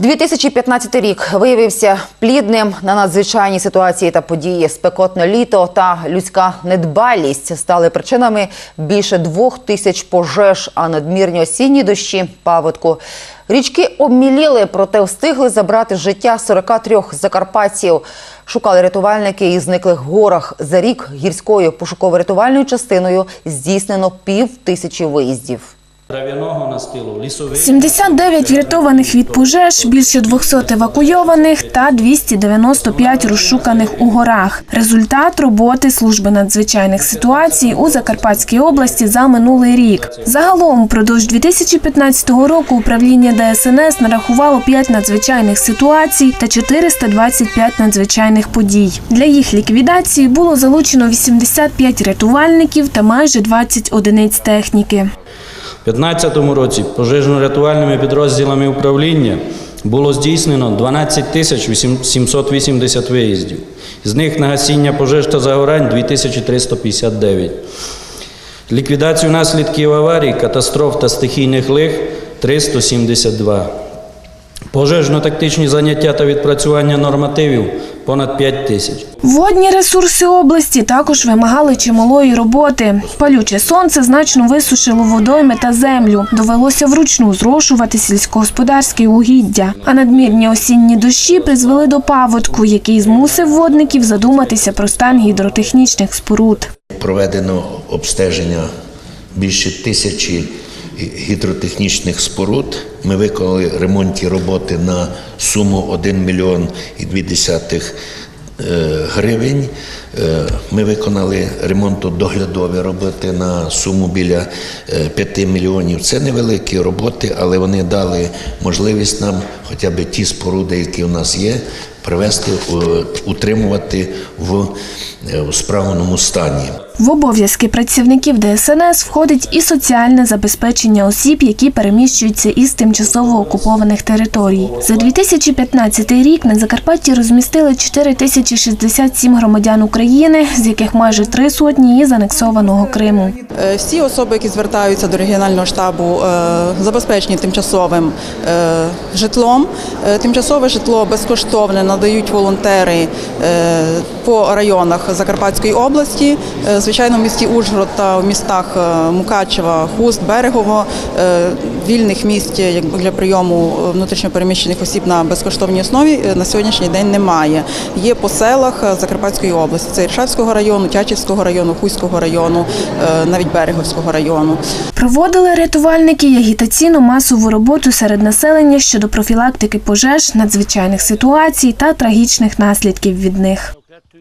2015 рік виявився плідним на надзвичайні ситуації та події. Спекотне літо та людська недбалість стали причинами більше двох тисяч пожеж, а надмірні осінні дощі паводку. Річки обміліли, проте встигли забрати життя 43 закарпатців. Шукали рятувальники із зниклих горах. За рік гірською пошуково-рятувальною частиною здійснено пів тисячі виїздів. Трав'яного настилу, лісових 79 врятованих від пожеж, більше 200 евакуйованих та 295 розшуканих у горах. Результат роботи служби надзвичайних ситуацій у Закарпатській області за минулий рік. Загалом, впродовж 2015 року управління ДСНС нарахувало 5 надзвичайних ситуацій та 425 надзвичайних подій. Для їх ліквідації було залучено 85 рятувальників та майже 20 одиниць техніки. У 2015 році пожежно-рятувальними підрозділами управління було здійснено 12 тисяч 780 виїздів. З них на гасіння пожеж та загорань 2359. Ліквідацію наслідків аварій, катастроф та стихійних лих 372. Пожежно-тактичні заняття та відпрацювання нормативів понад 5 тисяч. Водні ресурси області також вимагали чималої роботи. Палюче сонце значно висушило водойми та землю. Довелося вручну зрошувати сільськогосподарські угіддя. А надмірні осінні дощі призвели до паводку, який змусив водників задуматися про стан гідротехнічних споруд. Проведено обстеження більше тисячі гідротехнічних споруд. Ми виконали ремонтні роботи на суму 1 мільйон і 2 десятих е, гривень. Е, Ми виконали ремонтно-доглядові роботи на суму біля е, 5 мільйонів. Це невеликі роботи, але вони дали можливість нам хоча б ті споруди, які у нас є, привести, е, утримувати в е, в справному стані. В обов'язки працівників ДСНС входить і соціальне забезпечення осіб, які переміщуються із тимчасово окупованих територій. За 2015 рік на Закарпатті розмістили 4067 громадян України, з яких майже три сотні із анексованого Криму. Е, Всі особи, які звертаються до регіонального штабу, забезпечені тимчасовим е, житлом. Е, Тимчасове житло безкоштовне надають волонтери е, по районах Закарпатської області. Е, Звичайно, в місті Ужгород та в містах Мукачева, Хуст, Берегово вільних місць якби, для прийому внутрішньопереміщених осіб на безкоштовній основі е, на сьогоднішній день немає. Є по селах е, Закарпатської області. Це Іршавського району, Тячівського району, Хуського району, е, навіть Береговського району. Проводили рятувальники агітаційну масову роботу серед населення щодо профілактики пожеж, надзвичайних ситуацій та трагічних наслідків від них.